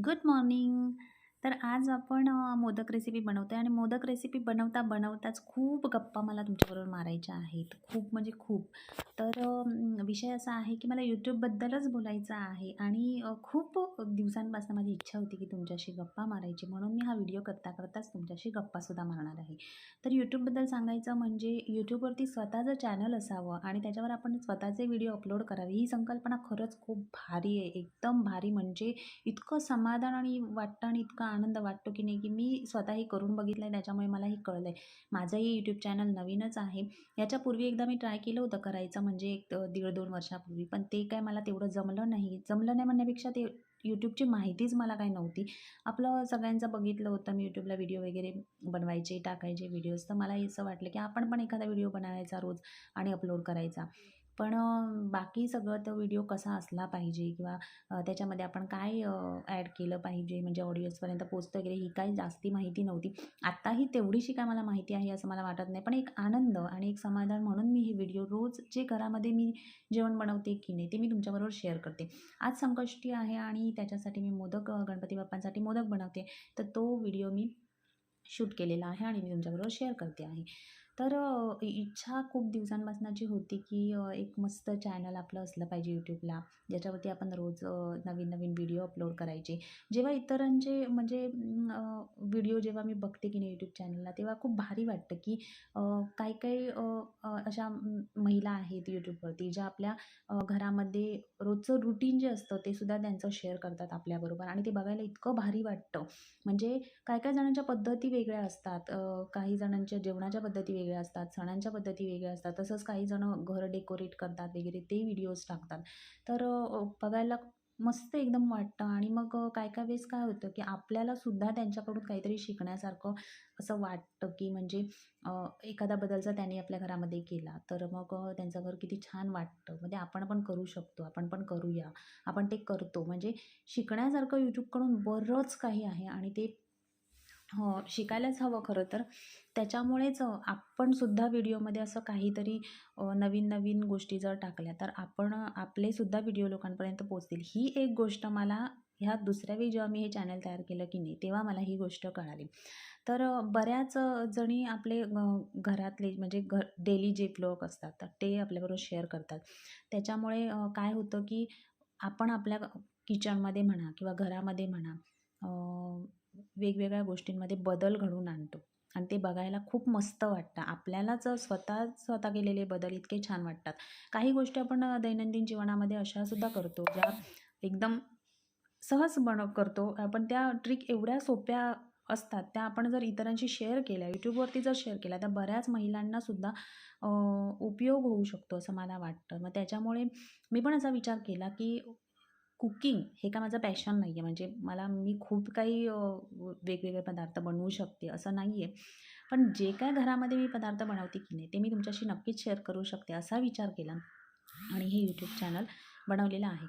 Good morning. तर आज आपण मोदक रेसिपी बनवतो आहे आणि मोदक रेसिपी बनवता बनवताच खूप गप्पा मला तुमच्याबरोबर मारायच्या आहेत. खूप म्हणजे खूप. तर विषय असा आहे की मला यूट्यूबबद्दलच बोलायचं आहे आणि खूप दिवसांपासून माझी इच्छा होती की तुमच्याशी गप्पा मारायची म्हणून मी हा व्हिडिओ करता करताच तुमच्याशी गप्पासुद्धा मारणार आहे. तर यूट्यूबबद्दल सांगायचं म्हणजे यूट्यूबवरती स्वतःचं चॅनल असावं आणि त्याच्यावर आपण स्वतःचे व्हिडिओ अपलोड करावे ही संकल्पना खरंच खूप भारी आहे. एकदम भारी म्हणजे इतकं समाधान आणि वाटतं आणि इतका आनंद वाटतो की नाही की मी स्वतःही करून बघितलं आहे त्याच्यामुळे मलाही कळलं आहे माझंही यूट्यूब चॅनल नवीनच आहे. याच्यापूर्वी एकदा मी ट्राय केलं होतं करायचं म्हणजे एक दीड दोन वर्षापूर्वी. पण ते काय मला तेवढं जमलं नाही. जमलं नाही म्हणण्यापेक्षा ते यूट्यूबची माहितीच मला काही नव्हती. आपलं सगळ्यांचं बघितलं होतं मी यूट्यूबला व्हिडिओ वगैरे बनवायचे टाकायचे व्हिडिओज तर मला असं वाटलं की आपण पण एखादा व्हिडिओ बनवायचा रोज आणि अपलोड करायचा. पण बाकी सगळं तो व्हिडिओ कसा असला पाहिजे किंवा त्याच्यामध्ये आपण काय ॲड केलं पाहिजे? म्हणजे ऑडियन्सपर्यंत पोचतं वगैरे ही काही जास्ती माहिती नव्हती. आत्ताही तेवढीशी काय मला माहिती आहे असं मला वाटत नाही. पण एक आनंद आणि एक समाधान म्हणून मी हे व्हिडिओ रोज जे घरामध्ये मी जेवण बनवते की नाही ते मी तुमच्याबरोबर शेअर करते. आज संकष्टी आहे आणि त्याच्यासाठी मी मोदक गणपती बाप्पांसाठी मोदक बनवते. तर तो व्हिडिओ मी शूट केलेला आहे आणि मी तुमच्याबरोबर शेअर करते आहे. तर इच्छा खूप दिवसांपासूनची होती की एक मस्त चॅनल आपलं असलं पाहिजे यूट्यूबला ज्याच्यावरती आपण रोज नवीन नवीन व्हिडिओ अपलोड करायचे. जेव्हा इतरांचे म्हणजे व्हिडिओ जेव्हा मी बघते की नाही यूट्यूब चॅनलला तेव्हा खूप भारी वाटतं की काही काही अशा महिला आहेत यूट्यूबवरती ज्या आपल्या घरामध्ये रोजचं रुटीन जे असतं ते सुद्धा त्यांचं शेअर करतात आपल्याबरोबर आणि ते बघायला इतकं भारी वाटतं. म्हणजे काय काय जणांच्या पद्धती वेगळ्या असतात. काही जणांच्या जेवणाच्या पद्धती वेगळ्या असतात सणांच्या पद्धती वेगळ्या असतात तसंच काही जण घर डेकोरेट करतात वगैरे ते व्हिडिओज टाकतात. तर बघायला मस्त एकदम वाटतं आणि मग काय काय वेळेस काय होतं की आपल्याला सुद्धा त्यांच्याकडून काहीतरी शिकण्यासारखं असं वाटतं की म्हणजे एखादा बदलचा त्यांनी आपल्या घरामध्ये केला तर मग त्यांचं घर किती छान वाटतं. म्हणजे आपण पण करू शकतो आपण पण करूया आपण ते करतो. म्हणजे शिकण्यासारखं यूट्यूबकडून बरंच काही आहे आणि ते हो, शिकायलाच हवं खरं तर. त्याच्यामुळेच आपण सुद्धा व्हिडिओमध्ये असं काहीतरी नवीन-नवीन गोष्टी जर टाकल्या, तर आपण आपलेसुद्धा आपले सुद्धा व्हिडिओ लोकांपर्यंत पोहोचतील. ही एक गोष्ट मला ह्या दुसऱ्या वेळी जेव्हा मी हे चॅनल तयार केलं की नाही, तेव्हा मला ही गोष्ट कळाली. तर बऱ्याच जणी आपले घरातले म्हणजे घर डेली जे ब्लॉग असतात, तर ते आपल्याबरोबर शेअर करतात. त्याच्यामुळे काय होतं की आपण आपल्या किचनमध्ये म्हणा किंवा घरामध्ये म्हणा वेगवेगळ्या गोष्टींमध्ये बदल घडवून आणतो आणि ते बघायला खूप मस्त वाटतं. आपल्यालाच स्वतः स्वतः केलेले बदल इतके छान वाटतात. काही गोष्टी आपण दैनंदिन जीवनामध्ये अशा सुद्धा करतो, ज्या एकदम सहज बन करतो. आपण त्या ट्रिक एवढ्या सोप्या असतात, त्या आपण जर इतरांशी शेअर केल्या, यूट्यूबवरती जर शेअर केल्या, तर बऱ्याच महिलांना सुद्धा उपयोग होऊ शकतो असं मला वाटतं. मग त्याच्यामुळे मी पण असा विचार केला, की कुकिंग हे काय माझं पॅशन नाही आहे. म्हणजे मला मी खूप काही वेगवेगळे पदार्थ बनवू शकते असं नाही आहे. पण जे काय घरामध्ये मी पदार्थ बनवते की नाही, ते मी तुमच्याशी नक्कीच शेअर करू शकते असा विचार केला आणि हे यूट्यूब चॅनल बनवलेलं आहे.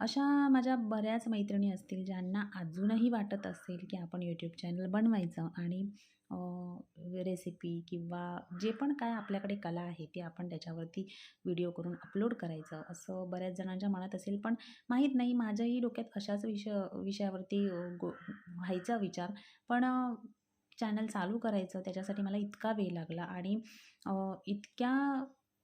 अशा माझ्या बऱ्याच मैत्रिणी असतील ज्यांना अजूनही वाटत असेल, की आपण यूट्यूब चॅनल बनवायचं आणि रेसिपी किंवा जे पण काय आपल्याकडे कला आहे, ती आपण त्याच्यावरती व्हिडिओ करून अपलोड करायचं, असं बऱ्याच जणांच्या मनात असेल. पण माहीत नाही माझ्याही डोक्यात अशाच विषय विषयावरती गो व्हायचा विचार. पण चॅनल चालू करायचं त्याच्यासाठी मला इतका वेळ लागला आणि इतक्या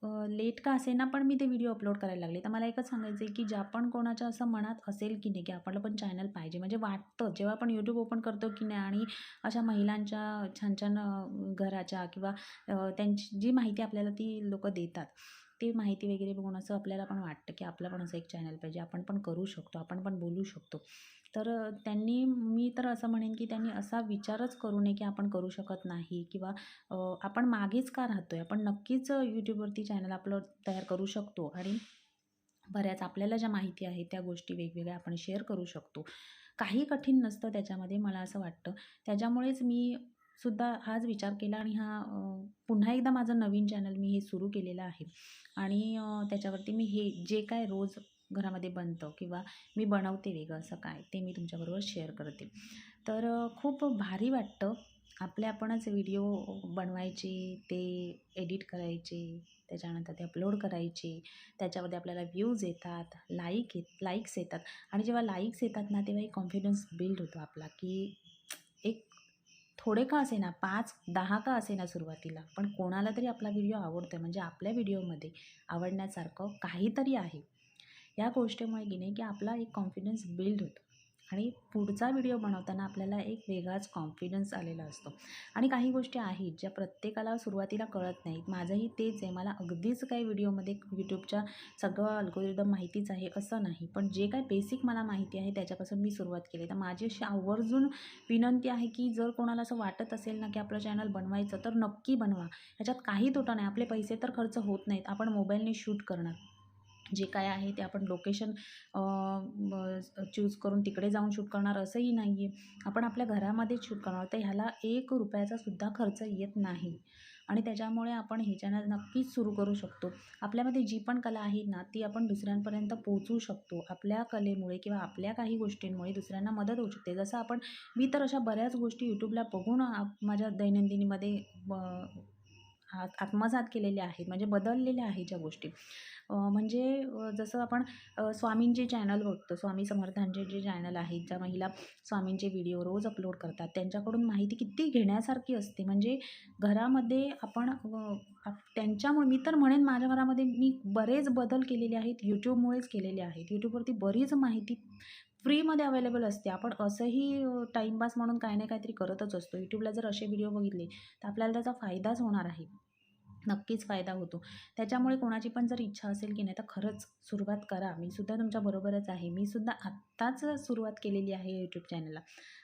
लेट का असेना पण मी ते व्हिडिओ अपलोड करायला लागले. तर मला एकच सांगायचं आहे, की ज्या पण कोणाच्या असं मनात असेल की नाही, की आपलं पण चॅनल पाहिजे. म्हणजे वाटतं जेव्हा आपण यूट्यूब ओपन करतो की नाही आणि अशा महिलांच्या छान-छान घराच्या किंवा त्यांची जी माहिती आपल्याला ती लोकं देतात, ती माहिती वगैरे बघून असं आपल्याला पण वाटतं, की आपलं पण असं एक चॅनल पाहिजे. आपण पण करू शकतो, आपण पण बोलू शकतो. तर त्यांनी मी तर असं म्हणेन, की त्यांनी असा विचारच करू नये, की आपण करू शकत नाही किंवा आपण मागेच का राहतो आहे आपण नक्कीच यूट्यूबवरती चॅनल आपलं तयार करू शकतो आणि बऱ्याच आपल्याला ज्या माहिती आहे त्या गोष्टी वेगवेगळ्या आपण शेअर करू शकतो. काही कठीण नसतं त्याच्यामध्ये मला असं वाटतं. त्याच्यामुळेच मी सुद्धा हाच विचार केला आणि हा पुन्हा एकदा माझं नवीन चॅनल मी हे सुरू केलेलं आहे आणि त्याच्यावरती मी हे जे काय रोज घरामध्ये बनतं किंवा मी बनवते वेगळं असं काय, ते मी तुमच्याबरोबर शेअर करते. तर खूप भारी वाटतं आपले आपणच व्हिडिओ बनवायचे, ते एडिट करायचे, त्याच्यानंतर ते अपलोड करायचे त्याच्यामध्ये आपल्याला व्ह्यूज येतात लाईक येत लाईक्स येतात आणि जेव्हा लाईक्स येतात ना तेव्हा एक कॉन्फिडन्स बिल्ड होतो आपला की थोडे का असेना पाच दहा का असेना सुरुवातीला. पण कोणाला तरी आपला व्हिडिओ आवडतो आहे म्हणजे आपल्या व्हिडिओमध्ये आवडण्यासारखं काहीतरी आहे. या गोष्टीमुळे की नाही की आपला एक कॉन्फिडन्स बिल्ड होतो. आणि पुढचा व्हिडिओ बनवताना आपल्याला एक वेगळाच कॉन्फिडन्स आलेला असतो. आणि काही गोष्टी आहेत ज्या प्रत्येकाला सुरुवातीला कळत नाहीत. माझंही तेच आहे. मला अगदीच काही व्हिडिओमध्ये यूट्यूबच्या सगळं अल्गोरिदम माहितीच आहे असं नाही. पण जे काही बेसिक मला माहिती आहे त्याच्यापासून मी सुरुवात केली. तर माझी अशी आवर्जून विनंती आहे की जर कोणाला असं वाटत असेल ना की आपलं चॅनल बनवायचं तर नक्की बनवा. ह्याच्यात काही तोटा नाही. आपले पैसे तर खर्च होत नाहीत. आपण मोबाईलने शूट करणार. जे काय आहे ते आपण लोकेशन चूज करून तिकडे जाऊन शूट करणार असंही नाही आहे आपण आपल्या घरामध्येच शूट करणार. तर ह्याला एक रुपयाचासुद्धा खर्च येत नाही. आणि त्याच्यामुळे आपण हे चॅनल नक्कीच सुरू करू शकतो. आपल्यामध्ये जी पण कला आहे ना ती आपण दुसऱ्यांपर्यंत पोहोचू शकतो. आपल्या कलेमुळे किंवा आपल्या काही गोष्टींमुळे दुसऱ्यांना मदत होऊ शकते. जसं आपण मी तर अशा बऱ्याच गोष्टी यूट्यूबला बघून आप- माझ्या दैनंदिनीमध्ये आत्मसात केलेल्या आहेत म्हणजे बदललेल्या आहेत ज्या गोष्टी. म्हणजे जसं आपण स्वामींचे चॅनल बघतो स्वामी समर्थांचे जे चॅनल आहेत ज्या महिला स्वामींचे व्हिडिओ रोज अपलोड करतात त्यांच्याकडून माहिती किती घेण्यासारखी असते. म्हणजे घरामध्ये आपण आप- त्यांच्यामुळे मी तर म्हणेन माझ्या घरामध्ये मी बरेच बदल केलेले आहेत यूट्यूबमुळेच केलेले आहेत. यूट्यूबवरती बरीच माहिती फ्रीमध्ये अवेलेबल असते. आपण असंही टाईमपास म्हणून काही ना काहीतरी करतच असतो. यूट्यूबला जर असे व्हिडिओ बघितले तर आपल्याला त्याचा फायदाच होणार आहे. नक्कीच फायदा होतो. त्याच्यामुळे कोणाची पण जर इच्छा असेल की नाही तर खरंच सुरुवात करा. मी सुद्धा तुमच्याबरोबरच आहे. मी सुद्धा आत्ताच सुरुवात केलेली आहे यूट्यूब चॅनलला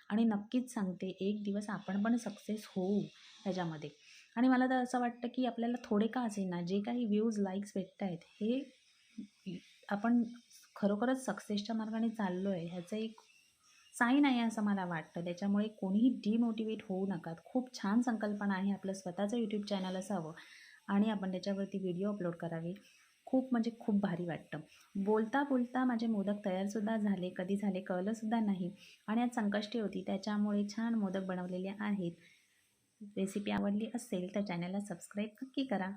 आणि नक्कीच सांगते एक दिवस आपण पण सक्सेस होऊ ह्याच्यामध्ये आणि मला तर असं वाटतं की आपल्याला थोडे का असेना जे काही व्ह्यूज लाईक्स भेटत आहेत हे आपण खरोखरच सक्सेसच्या मार्गाने चाललो आहे ह्याचं एक साईन आहे असं मला वाटतं. त्याच्यामुळे कोणीही डिमोटिवेट होऊ नका. खूप छान संकल्पना आहे आपलं स्वतःचं यूट्यूब चॅनल असावं. आणि आपण त्याच्यावरती व्हिडिओ अपलोड करावे. खूप म्हणजे खूप भारी वाटतं. बोलता बोलता माझे मोदक तयारसुद्धा झाले कधी झाले कळलंसुद्धा नाही. आणि आज संकष्टी होती त्याच्यामुळे छान मोदक बनवलेले आहेत. रेसिपी आवडली असेल तर चॅनलला सबस्क्राईब नक्की करा.